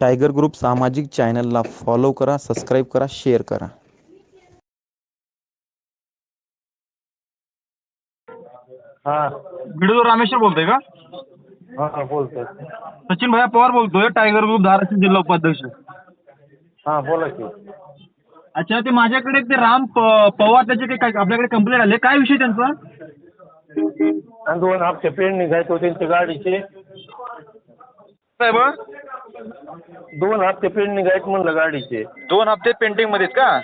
Tiger group सामाजिक चॅनलला follow करा सबस्क्राईब करा शेअर करा. हा. व्हिडिओ रामेश्वर बोलतोय का? हा बोलतोय. सचिन भैया पवार बोलतोय टायगर ग्रुप धाराशिव जिल्हा उपाध्यक्ष. हा बोला की. अच्छा ते माझ्याकडे ते राम प- पवार त्याचे काही काय आपल्याकडे कंप्लेंट आले. काय विषय त्यांचा? आणि दोन हप्ते पेंडिंग आहेत तो त्यांच्या गाडीचे. साहेब दोन हप्ते पेंडिंग आहेत म्हणलं गाडीचे. दोन हप्ते पेंटिंगमध्ये का?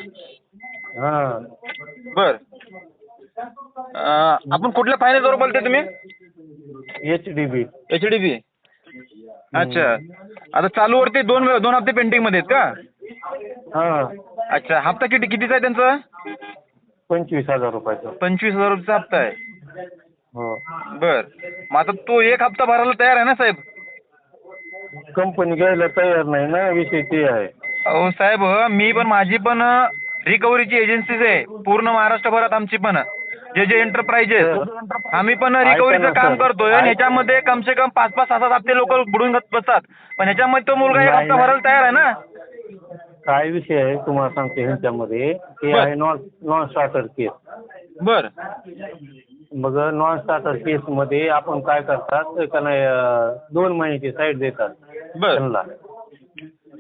हा. बर. अं, आपण कुठल्या फायनान्सवर बोलताय तुम्ही? H D B H D B अच्छा. आता चालूवरती दोन दोन हप्ते पेंटिंगमध्ये आहेत का? हा. अच्छा. हप्ता किती कितीचा आहे त्यांचा? पंचवीस हजार रुपयाचं. पंचवीस हजार रुपयाचा हप्ता आहे. हो. बर. मग आता तो एक हप्ता भरायला तयार आहे ना साहेब? कंपनी घ्यायला तयार नाही ना विषय ते आहे. अहो साहेब मी पण माझी पण रिकव्हरीची एजन्सीज आहे. पूर्ण महाराष्ट्रभरात आमची पण जे जे एंटरप्राइजेस आम्ही पण रिकव्हरीचं काम. करतोय आणि ह्याच्यामध्ये कम से कम पाच पाच सहा सात हप्ते लोक बुडून बसतात. पण ह्याच्यामध्ये तो मुलगा एक हप्ता. भरायला तयार आहे ना? काय विषय आहे तुम्हाला सांगते ह्यांच्यामध्ये. ते. आहे नॉन नॉन स्टार्टर केस बर. मग नॉन स्टार्टर केसमध्ये आपण काय करतात का नाही अं, दोन महिन्याची साईड देतात बर. त्यांना.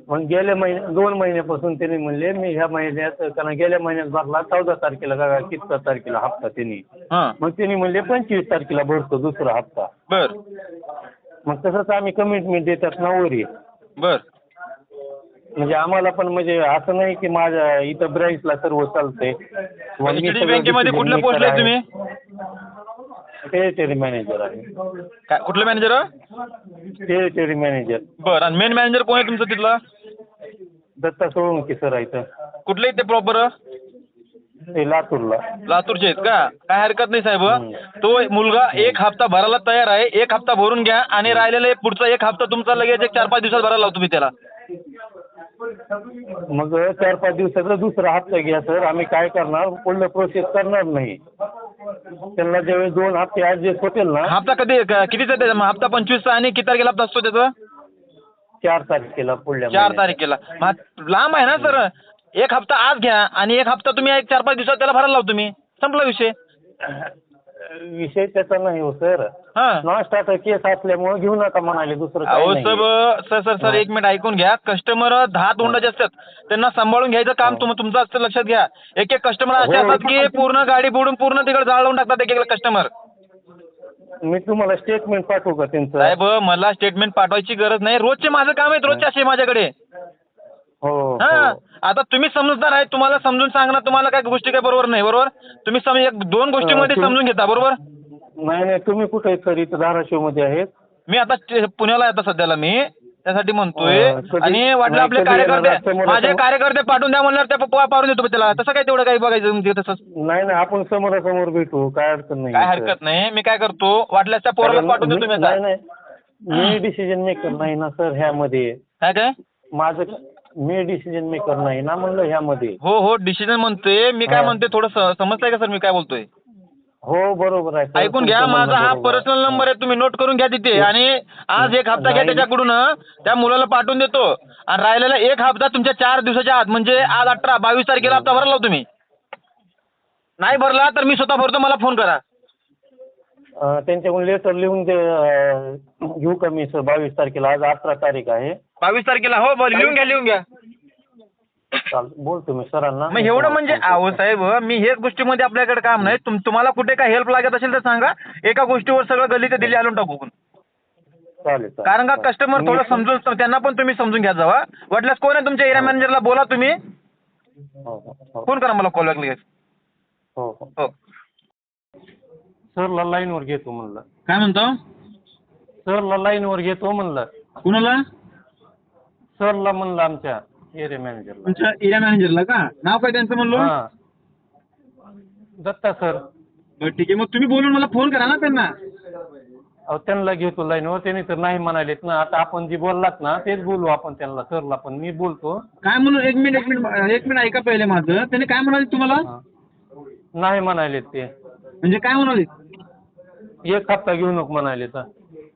मग गेल्या महिन्या दोन महिन्यापासून त्यांनी म्हणले मी ह्या महिन्यात कारण गेल्या महिन्यात भरला चौदा तारखेला का कितका तारखेला हप्ता त्यांनी. हां. मग त्यांनी म्हणले पंचवीस तारखेला भरतो दुसरा हप्ता. बर. मग तसंच आम्ही कमिटमेंट देतात ना वरी बर. म्हणजे आम्हाला पण म्हणजे असं नाही की माझ्या इथं ब्रँचला सर्व चालतंय. मग मी HDFC सगळं बँकेमध्ये decision कुठल्या पोस्टला आहे आहे. तुम्ही? टेरिटरी मॅनेजर आहे. काय कुठलं मॅनेजर टेरिटरी मॅनेजर बर आणि मेन मॅनेजर कोण आहे तुमचं तिथला? दत्ता सोळंकी सर आहे इथं. कुठले ते प्रॉपर ते लातूरला. लातूरचे आहेत का? काय हरकत नाही साहेब हम्म. तो मुलगा एक हप्ता भरायला तयार आहे एक हप्ता भरून घ्या आणि राहिलेला एक पुढचा एक हप्ता तुमचा लगेच एक चार पाच दिवसात भरायला लावतो मी त्याला. मग चार पाच दिवसाचा दुसरा हप्ता घ्या सर. आम्ही काय करणार? पुढलं प्रोसेस करणार नाही. त्यांना ज्यावेळेस दोन हप्ते ॲडजस्ट होतील ना हप्ता कधी कितीचा त्याचा? मग हप्ता पंचवीसचा आणि किती तारखेला हप्ता असतो त्याचा? चार तारखेला पुढल्या चार महिन्यात. तारखेला. मग लांब आहे ना सर? एक हप्ता आज घ्या आणि एक हप्ता तुम्ही एक चार पाच दिवसात त्याला भरायला लावतो मी संपला विषय. विषय त्याचा नाही हो सर. हा. नॉन स्टार्टर केस असल्यामुळे घेऊ नका म्हणाले दुसरं अहो काही सब नाही. सर सर सर एक मिनिट ऐकून घ्या. कस्टमर दहा तोंडाचे असतात. त्यांना सांभाळून घ्यायचं काम तुम तुमचं असतं लक्षात घ्या. एक एक कस्टमर असे हो. असतात की पूर्ण गाडी बुडून पूर्ण तिकडे जाळून टाकतात एक एक कस्टमर मी तुम्हाला स्टेटमेंट पाठवू का त्यांचं? साहेब मला स्टेटमेंट पाठवायची गरज नाही. रोजचे माझं काम आहे रोजचे असे माझ्याकडे. हो हा. हो. आता तुम्ही समजदार आहे तुम्हाला समजून सांगणार तुम्हाला काय गोष्टी काय बरोबर नाही बरोबर? तुम्ही सम एक दोन गोष्टीमध्ये तुम- समजून घेता बरोबर? नाही नाही तुम्ही कुठे आहेत सर इथं धाराशिवमध्ये आहेत. मी आता पुण्याला आहे आता सध्याला मी. त्यासाठी म्हणतोय. कधी- आणि वाटलं नाही, आपले कधी येणार कार्यकर्ते समोर- माझे समोर- कार्यकर्ते पाठवून द्या म्हणल्यावर त्या पप्पा पाठवून देतो त्याला. तसं काय तेवढं काही बघायचं म्हणजे तसं नाही नाही आपण समोरासमोर भेटू. काय अडचण नाही काय सर. हरकत नाही. मी काय करतो वाटल्यास त्या पोराला कारण पाठवून देतो मी मी- आता. नाही नाही. मी डिसिजन मेकर नाही ना सर ह्यामध्ये. काय काय? माझं मी डिसिजन मेकर नाही ना म्हणलं ह्यामध्ये. हो हो डिसिजन म्हणतोय. मी काय हा. म्हणते थोडं स- समजताय का सर? मी काय बोलतोय? हो बरोबर आहे. सर. ऐकून घ्या माझा हा बरोबर आहे. पर्सनल नंबर आहे तुम्ही नोट करून घ्या तिथे. आणि आज एक हप्ता घ्या. त्याच्याकडून त्या मुलाला पाठवून देतो. आणि राहिलेला एक हप्ता तुमच्या चार दिवसाच्या आत म्हणजे आज अठरा बावीस तारखेला हप्ता भरला हो तुम्ही. नाही भरला तर मी स्वतः भरतो मला फोन करा. अं, त्यांच्याकडून लेटर लिहून अं, घेऊ का मी सर? बावीस तारखेला आज अठरा तारीख आहे. बावीस तारखेला. हो बरं लिहून घ्या लिहून घ्या. चाल बोलतो मी सरांना. मग एवढं म्हणजे अहो साहेब मी हेच गोष्टीमध्ये आपल्याकडे काम नाही. तुम तुम्हाला कुठे काय हेल्प लागत असेल तर सांगा. एका गोष्टीवर सगळं गल्ली ते दिल्ली आणून टाकू आपण. चालेल चालेल. कारण का कस्टमर थोडं समजून त्यांना पण तुम्ही समजून घ्या जावा वाटल्यास कोण आहे तुमच्या एरिया मॅनेजरला बोला तुम्ही. हो हो हो. फोन करा मला कॉल बॅक लगेच हो हो. हो. सरला लाईनवर घेतो म्हणलं. काय म्हणतो? सरला लाईनवर घेतो म्हणलं. कुणाला? सरला म्हणलं आमच्या एरिया मॅनेजरला तुमच्या एरिया मॅनेजरला का? नाव काय त्यांचं म्हणलो? हा. दत्ता सर. बरं ठीक आहे. मग तुम्ही बोलून मला फोन करा ना त्यांना. अहो त्यांना घेतो लाईनवर त्यांनी तर नाही म्हणालेत ना. आता आपण जे बोललात ना तेच बोलू आपण त्यांना सरला पण. मी बोलतो. काय म्हणून? एक मिनिट एक मिनिट एक मिनिट ऐका पहिले माझं. त्याने काय म्हणाले तुम्हाला? हा. नाही म्हणालेत ते. म्हणजे काय म्हणाले? एक हप्ता घेऊ नको म्हणाले तर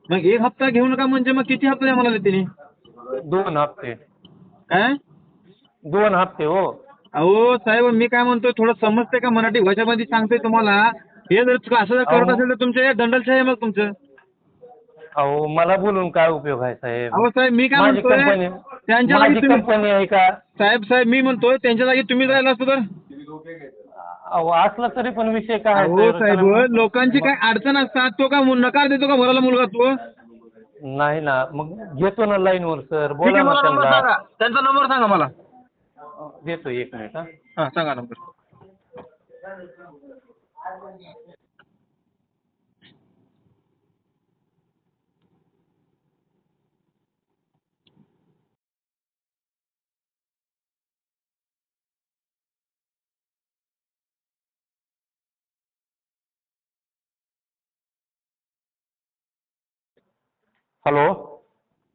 मग एक हप्ता घेऊ नका म्हणजे मग किती हप्ता द्या म्हणाले त्यांनी? दोन हप्ते. काय दोन हप्ते हो. अहो साहेब मी काय म्हणतोय थोडं समजतंय का मराठी भाषेमध्ये सांगतोय तुम्हाला? हे जर चुका- असं जर करत अहो. असेल तर तुमचे दंडलशाही आहे मग तुमचं. अहो मला बोलून काय उपयोग आहे साहेब? अहो साहेब मी काय माझी म्हणतोय कंपनी त्यांच्या जागी माझी तुम्ही कंपनी आहे का? साहेब साहेब मी म्हणतोय त्यांच्या जागी तुम्ही राहिला असतो तर. अहो असला तरी पण विषय काय आहे अहो साहेब? साहेब लोकांची काय अडचण असतात तो का मु- नकार देतो का भरायला मुलगा तो? नाही ना मग घेतो ना लाईनवर सर ठीक बोला आहे ना मला नंबर त्यांना. सांगा. त्यांचा नंबर सांगा मला. देतो एक मिनिट हा. हा सांगा नंबर. हॅलो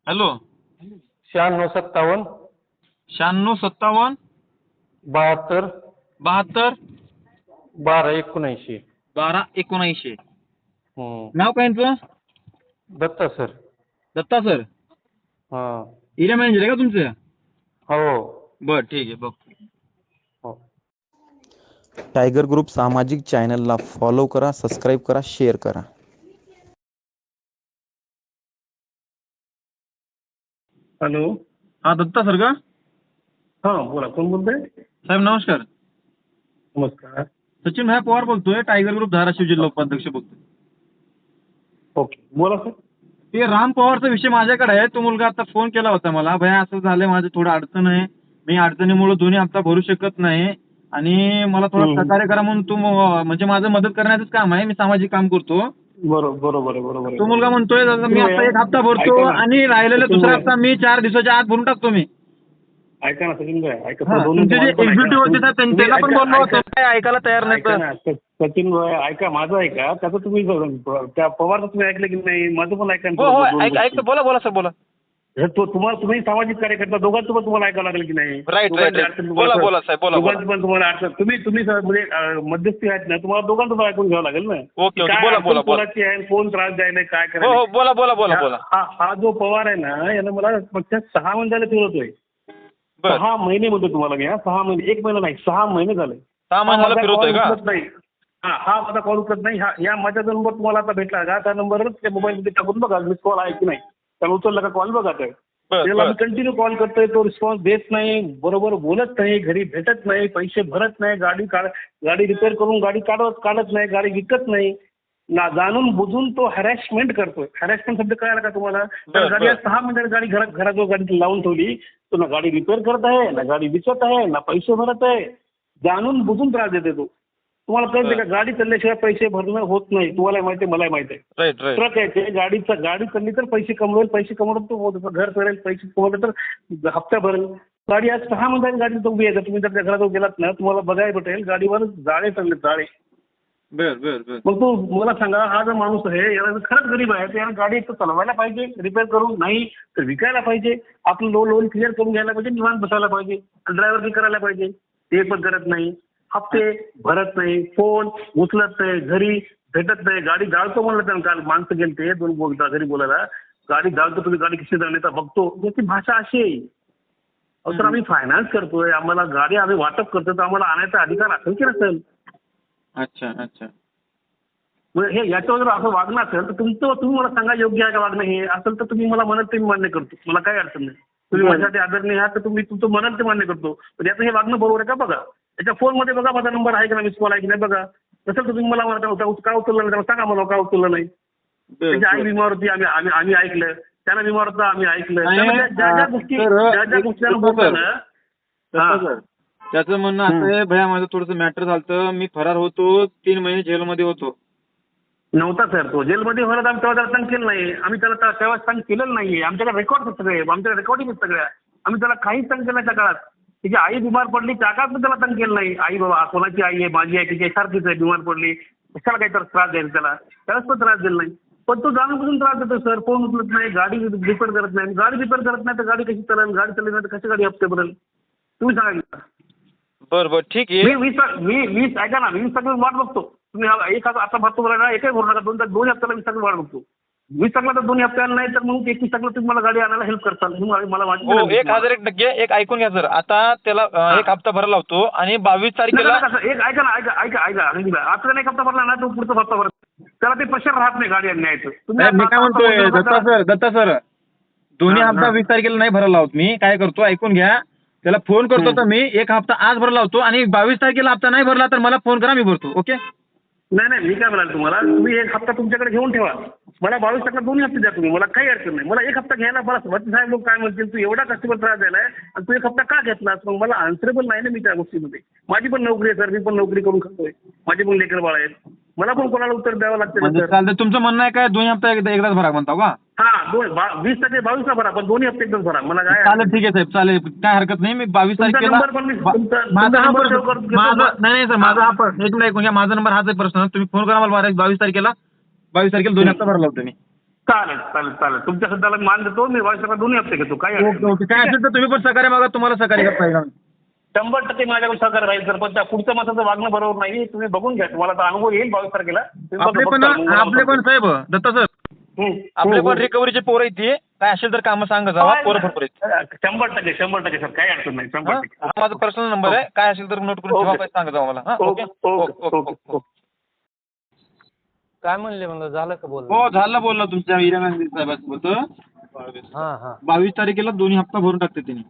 हॅलो शहाण्णव सत्तावन्न शहाण्णव सत्तावन्न बहात्तर बहात्तर बारा एकोणऐंशी बारा एकोणऐंशी हम्म. नाव काय तुझं दत्ता सर दत्ता सर हाँ एरिया मॅनेजर आहे का तुमचं हो बरं ठीक आहे बघ हो टायगर ग्रुप सामाजिक चॅनलला फॉलो करा सबस्क्राईब करा शेअर करा. हॅलो. हा दत्ता सर का? हां बोला कोण बोलतोय? साहेब नमस्कार. नमस्कार. सचिन भाई पवार बोलतोय टायगर ग्रुप धाराशिव जिल्हा उपाध्यक्ष बोलतोय. ओके बोला सर. ते राम पवारचा विषय माझ्याकडे आहे. तो मुलगा आता फोन केला होता मला. भया असं झालंय माझं थोडं अडचण आहे. मी अडचणीमुळे दोन्ही हप्ता भरू शकत नाही. आणि मला थोडं हम्म. सहकार्य करा म्हणून तू म्हणजे माझं मदत करण्याचंच काम आहे. मी सामाजिक काम करतो. बरोबर बरोबर बरोबर. तो मुलगा म्हणतोय दादा मी आता एक हप्ता भरतो ऐका ना. आणि राहिलेला दुसरा. हप्ता मी चार दिवसाच्या आत भरून टाकतो मी ऐका ना सचिन भाई ऐका हा, सर, दोन तुमचे जे मिनिटं मला पण एक्झिक्युटिव्ह ऐका. होते तर त्यां- तुम्ही त्यांना पण ऐका- बोललो होतो ऐका- काय ऐकायला तयार नाही ऐका तर ना, स- सचिन भाई ऐका माझं ऐका त्याचं तुम्ही त्या पवारचं तुम्ही ऐकलं की नाही माझं पण ऐका ना हो हो दोन ऐक गोष्टी. ऐक बोला बोला सर बोला तो तुम्हाला तुम्ही सामाजिक कार्यकर्ता दोघांचं पण तुम्हाला ऐकावं लागेल की नाही? दोघांची right. अडचण बोला, तुम्हाला- बोला, साहेब, बोला, दोघांची पण तुम्हाला अडचण तुम्ही तुम्ही सर म्हणजे अं, मध्यस्थी आहेत ना तुम्हाला दोघांचं पण ऐकून घ्यावं लागेल ना? ओके, काय बोला, अडचण बोला, बोला. कोणाची आहे कोण त्रास द्यायला काय हो हो करायला बोला बोला बोला बोला. हा हा जो पवार आहे ना यानं मला पक्षात सहा महिने झाले फिरवतोय. बर. सहा महिने म्हणतो तुम्हाला मी हा सहा महिने एक महिना नाही सहा महिने झाले. सहा महिने हा झालं माझा फिरवतोय call का? उचलत नाही. हा हा माझा कॉल उचलत नाही. हा या माझा जो नंबर तुम्हाला आता भेटला. का त्या नंबरच त्या मोबाईलमध्ये टाकून बघा मिस कॉल आहे की नाही. त्याला उचलला का कॉल बघा तर त्याला बर. कंटिन्यू कॉल करतोय तो रिस्पॉन्स देत नाही बरोबर बोलत नाही घरी भेटत नाही पैसे भरत नाही गाडी काढ गाडी रिपेअर करून गाडी काढत काढत नाही गाडी विकत नाही. ना जाणून बुजून तो हॅरॅसमेंट करतोय. हॅरॅसमेंट शब्द कळाला का तुम्हाला? गाडी सहा मिनिटात गाडी घरात घराजवळ गाडी लावून ठेवली. तो ना गाडी रिपेअर करत आहे ना गाडी विकत आहे ना पैसे भरत आहे. जाणून बुजून त्रास देते तो. तुम्हाला कळते का? गाडी चालल्याशिवाय पैसे भरणं होत नाही. तुम्हाला माहिती आहे मलाही माहिती आहे. ट्रक आहे ते गाडीचा गाडी चालली तर पैसे कमवेल पैसे कमवलं तो घर करेल पैसे कमवले तर हप्ता भरेल. गाडी आज सहा महिन्यात गाडी उभी आहे. तुम्ही जर त्या घराजवळ गेलात ना तुम्हाला बघायला भेटेल गाडीवर जाळे चालले जाळे. बर बर बर. मग तो मला सांगा हा जो माणूस आहे याला खरंच गरीब आहे तर याला गाडी एक तर चालवायला पाहिजे रिपेअर करून नाही तर विकायला पाहिजे. आपलं लोन लोन क्लिअर करून घ्यायला पाहिजे निवांत बसायला पाहिजे. ड्रायव्हर करायला पाहिजे. ते पण करत नाही. हप्ते भरत नाही फोन उचलत नाही घरी भेटत नाही गाडी जाळतो म्हणलं त्यानं काल माणसं गेले ते दोन बोलता घरी बोलायला. गाडी जाळतो तुम्ही गाडी कशी तर बघतो. याची भाषा अशी आहे. अहो सर आम्ही फायनान्स करतोय आम्हाला गाडी आम्ही वाटप करतो तर आम्हाला आणायचा अधिकार असेल की नसेल? अच्छा अच्छा. म्हणजे हे याच्यावर जर असं वागणं असेल तर तुमचं तुम्ही मला सांगा योग्य आहे का वागणं हे? असेल तर तुम्ही मला म्हणत ते मी मान्य करतो. मला काही अडचण नाही. तुम्ही. माझ्यासाठी आदरणीय आहात तर तुम्ही तुमचं म्हणत ते मान्य करतो. पण याचं हे वागणं बरोबर आहे का? बघा. त्याच्या फोनमध्ये बघा माझा नंबर आहे की मिस कॉल आहे की नाही बघा. तसं तुम्ही मला म्हणता होता का उचललं नाही? सांगा मला का उचललं नाही? त्याची आई. बिमार होती आम्ही आम्ही आम्ही ऐकलं. त्याला बिमार होता आम्ही ऐकलं. ज्या ज्या गोष्टी ज्या ज्या गोष्टी त्यानं. त्याचं म्हणणं असं आहे भैया माझं थोडंसं मॅटर झालं मी फरार होतो. तीन महिने जेलमध्ये होतो. नव्हता सर तो. जेलमध्ये होणार आम्ही तेव्हा त्याला तंग केलं नाही. आम्ही त्याला त्या- तेव्हा तंग केलेलं नाहीये. आमच्याकडे रेकॉर्ड सगळे. आमच्याकडे रेकॉर्डिंग सगळ्या. आम्ही त्याला काहीच तंग केलं त्या काळात. तिची आई बिमार पडली त्या काळात पण त्याला तंग केलं नाही. आई बाबा कोणाची आई आहे? माझी आई तिची सारखीच आहे बिमार पडली. कशाला काही तर त्रास द्यायला त्याला? त्यालाच पण त्रास दिला नाही. पण तो जाणून त्रास देतो सर फोन उचलत नाही गाडी रिपेअर करत नाही. गाडी रिपेअर करत नाही तर गाडी कशी चालेल? गाडी चालली नाही तर कशी गाडी हप्ते भरेल तुम्ही सांगा की. बर बर ठीक मी आहे वीस मी वीस ऐका ना वीस सगळं वाट बघतो. तुम्ही हा- एक आता आता भरतो मला ना एकही भरू नका. दोन दोन हप्त्याला वीस सगळं वाट बघतो. वीस तारखेला तर दोन्ही हप्त्याला नाही तर मग एकवीस तारखेला तुम्ही मला गाडी आणायला हेल्प करताल. तुम्ही मला- मला माझी हो एक हजार एक टक्के एक ऐकून घ्या सर आता त्याला अं, एक हप्ता भरायला लावतो आणि बावीस तारखेला नका, नका, एक ऐका ना ऐका ऐका ऐका अनिल भाई. आता नाही हप्ता भरला ना तो पुढचा हप्ता भरत त्याला ते प्रेशर राहत नाही गाडी नाही, मी काय म्हणतोय दत्ता सर दत्ता सर दोन्ही हा, हप्ता हा. वीस तारखेला नाही भरायला लावत मी. काय करतो ऐकून घ्या. त्याला फोन करतो तर मी एक हप्ता आज भरायला लावतो आणि बावीस तारखेला हप्ता नाही भरला तर मला फोन करा मी भरतो. ओके? नाही नाही मी काय म्हणाल तुम्हाला तुम्ही एक हप्ता तुमच्याकडे घेऊन ठेवा. मला बावीस टक्का दोन्ही हप्ते द्या तुम्ही मला काही अडचण नाही. मला एक हप्ता घ्यायला मला वरती साहेब लोक काय म्हणतील तू एवढा कस्टमर त्रास द्यायलाय आणि तू एक हप्ता का घेतलास? मग मला आन्सरेबल नाही ना मी त्या गोष्टीमध्ये. माझी पण नोकरी आहे सर मी पण नोकरी करून खातोय. माझी पण लेकर बाळ आहेत. मला पण कोणाला उत्तर द्यावं लागतं म्हणजे सर चालतं तुमचं म्हणणं आहे काय? दोन्ही हप्ता एकदा एकदाच भरा म्हणता का? हा दोन बा- वीस टक्के बावीसला भरा पण दोन्ही हप्ते एकदम भरा. मला काय चालेल ठीक आहे साहेब. चालेल. काय हरकत नाही. मी बावीस तुमचा तारखेला नंबर पण मी- बा- तुमचा- माझा तुमचा हा नंबर प्रश्न- सेव्ह करून घेतो. माझा नाही नाही सर माझा हा प्रश्न एक मिनिट ऐकून घ्या. माझा नंबर हाच आहे प्रश्न तुम्ही फोन करा मला बारा- बावीस तारखेला. बावीस तारखेला दोन्ही हप्ता भरायला लावतो मी. चालेल चालेल चालेल. तुमच्या सध्याला मान देतो मी बावीस टक्का दोन्ही हप्ते घेतो. काय ओके ओके. काय असेल तर तुम्ही पण सहकार्य मागा तुम्हाला सहकार्य करता येईल. आम्ही. शंभर टक्के माझ्याकडे सहकार्य राहील सर. पण त्या पुढच्या माणसाचं वागणं बरोबर नाही. तुम्ही बघून घ्या. तुम्हाला आता अनुभव येईल बावीस तारखेला. तुम्ही आपले फक्त पण आपले पण. साहेब दत्ता सर. हम्म. आपले हो, पण हो. रिकव्हरीचे पोरं येते काय असेल तर कामं सांगा जावा. पोरं भरपूर आहेत. शंभर टक्के शंभर टक्के सर. काही अडचण नाही. शंभर हा? टक्के. हा माझा पर्सनल नंबर आहे. काय असेल तर नोट करून ठेवा. ओके. काय सांगा जावा मला. हा ओके. Okay okay. काय म्हणले म्हणलं? झालं का बोल हो झालं बोललो तुमच्या हिरा गांधी साहेबांसोबत. हा हा. बावीस तारखेला दोन्ही हप्ता भरून टाकते त्यांनी